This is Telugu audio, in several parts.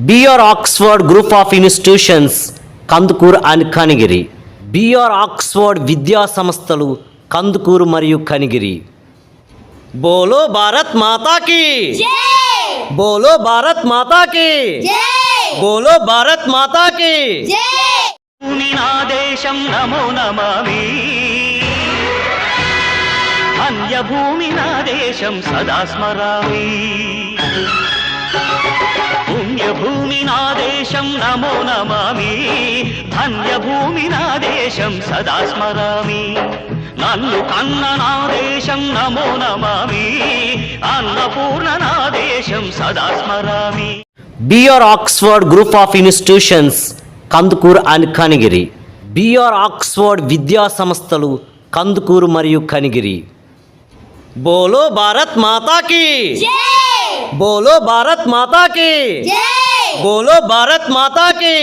BR Oxford group of institutions Kandukur and Kanigiri BR Oxford విద్యా సంస్థలు కందుకూరు మరియు కనిగిరి బోలో భారత్ మాతాకి బోలో భారత్ మాతాకి బోలో భారత్ మాతాకి జై భూమి నా దేశం నమో నమామి అన్యభూమి నా దేశం సదా స్మరామి పుణ్యభూమి నా దేశం నమో నమామి. ధన్యభూమి నా దేశం సదా స్మరామి. నన్ను కన్న నా దేశం నమో నమామి. అన్నపూర్ణ నా దేశం సదా స్మరామి. BR Oxford group of institutions Kandukur and Kanigiri. BR Oxford విద్యా సంస్థలు కందుకూరు మరియు కనిగిరి. బోలో భారత్ మాతాకి. జై! బోలో భారత్ మాతాకి బోలో భారత్ మాతాకి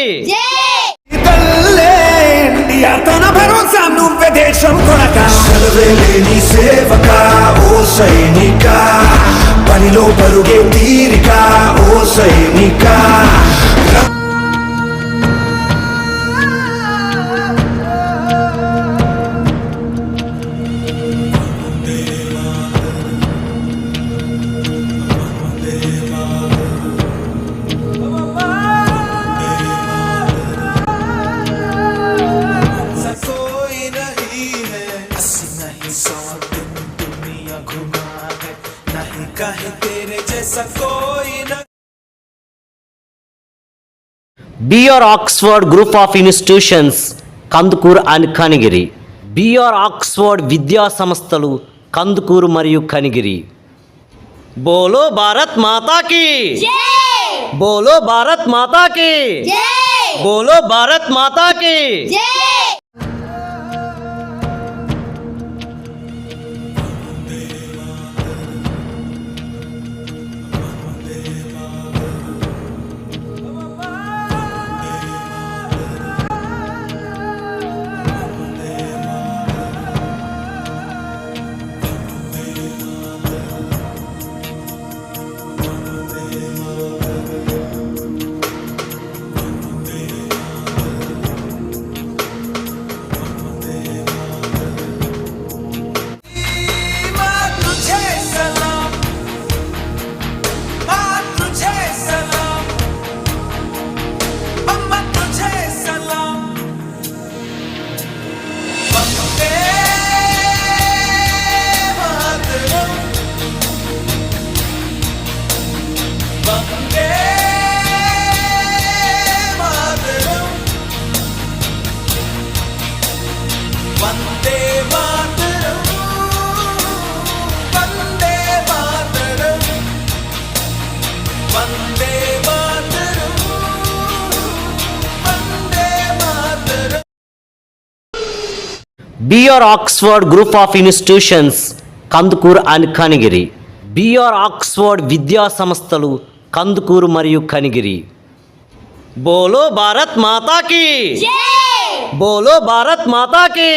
తన భరోసా నువ్వే దేశం కొనక సెలవేలేని సేవక ఓ సైనిక పనిలో పరుగే తీరిక ఓ సైనిక. BR Oxford group of institutions Kandukur and Kanigiri BR Oxford విద్యా సంస్థలు కందుకూరు మరియు కనిగిరి బోలో భారత్ మాతాకి బోలో భారత్ మాతాకి బోలో భారత్ మాతాకి BR Oxford group of institutions Kandukur and Kanigiri BR Oxford విద్యా సంస్థలు కందుకూరు మరియు కనిగిరి బోలో భారత్ మాతాకి బోలో భారత్ మాతాకి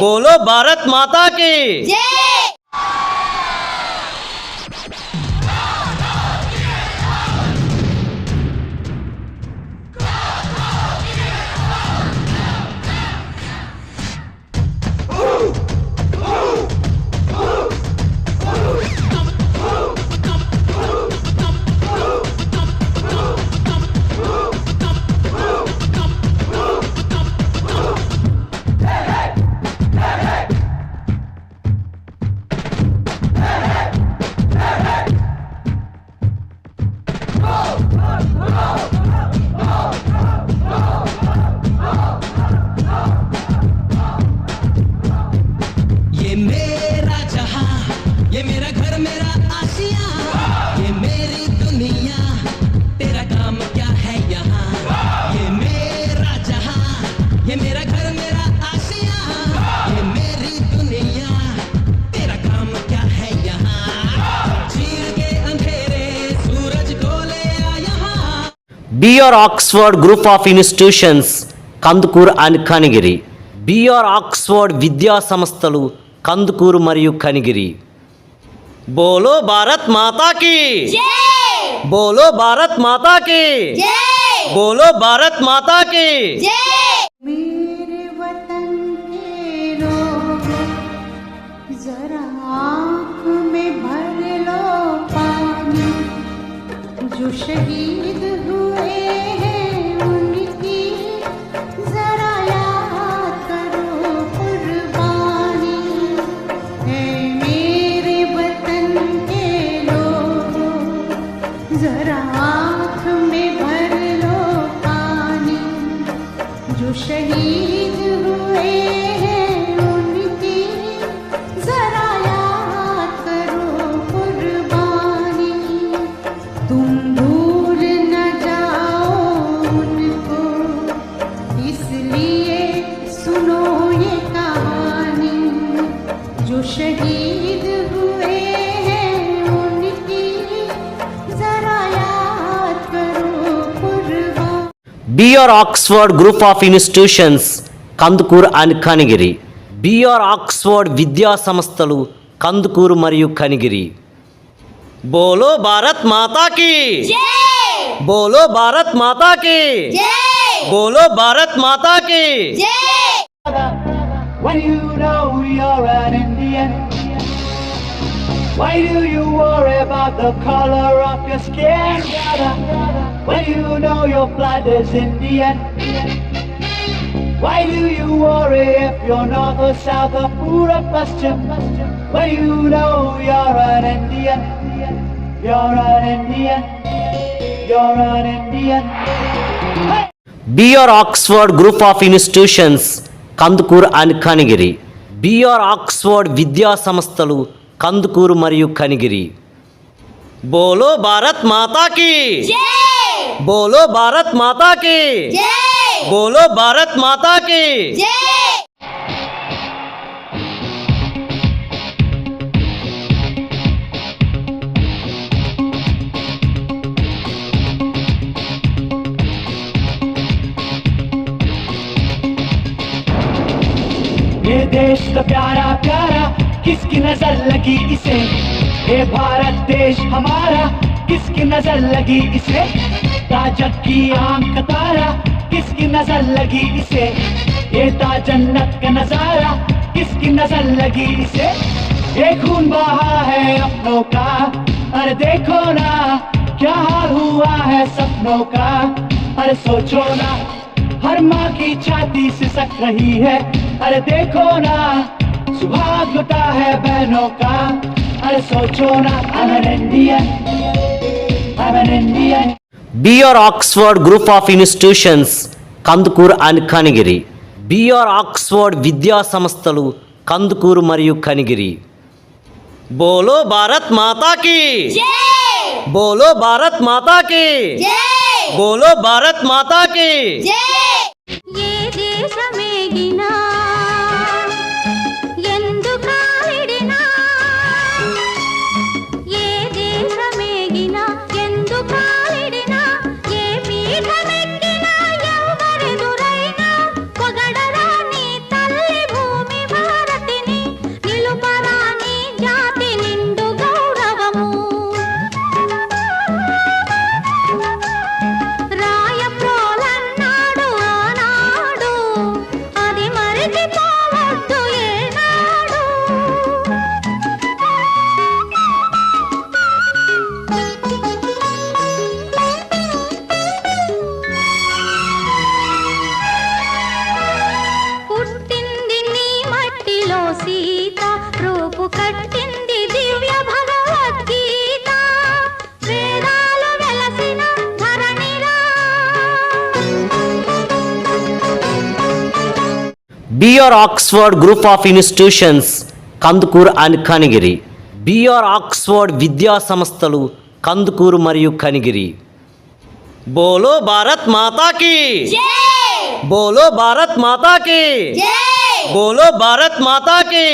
బోలో భారత్ మాతాకి 快跑 BR Oxford group of institutions Kandukur and Kanigiri BR Oxford విద్యా సంస్థలు కందుకూరు మరియు కనిగిరి బోలో భారత్ మాతాకి జై బోలో భారత్ మాతా కి जय బోలో భారత్ మాతా కి जय मेरे वतन के लोगों जरा आँख में भर लो पानी जो शहीद शहीद हुए हैं उनकी जरा याद करो कुर्बानी BR Oxford group of institutions Kandukur and Kanigiri BR Oxford విద్యా సంస్థలు కందుకూరు మరియు కనిగిరి बोलो भारत माता की बोलो भारत माता की बोलो भारत माता की Why do you worry about the color of your skin? brother? When you know your blood is Indian Why do you worry if you're north or south or poor or When you know you're an Indian BR Oxford group of institutions Kandukur and Kanigiri BR Oxford విద్యా సంస్థలు కందుకూరు మరియు కనిగిరి బోలో భారత్ మాతాకి బోలో భారత్ మాతాకి బోలో భారత్ మాతాకి देश तो प्यारा प्यारा, किसकी नज़र लगी इसे? ये भारत, देश हमारा, किसकी नज़र लगी इसे? ताजक की आँख तारा, किसकी नज़र लगी इसे? ये ताजन्नत का नज़ारा, किसकी नज़र लगी इसे? ये खून बहा है अपनों का, अरे देखो ना, क्या हाल हुआ है सपनों का? अरे सोचो ना। हर माँ की छाती सिसक रही है अरे देखो ना सुहाग लुटा है बहनों का अरे सोचो ना I'm an Indian I'm an Indian BR Oxford group of institutions Kandukur and Kanigiri BR Oxford విద్యా సంస్థలు కందుకూరు మరియు కనిగిరి బోలో భారత్ మాతా కి जय బోలో భారత్ మాతా కి जय బోలో భారత్ మాతా ये देश में गिना। BR Oxford group of institutions Kandukur and Kanigiri BR Oxford విద్యా సంస్థలు కందుకూరు మరియు కనిగిరి బోలో భారత్ మాతాకి బోలో భారత్ మాతాకి బోలో భారత్ మాతాకి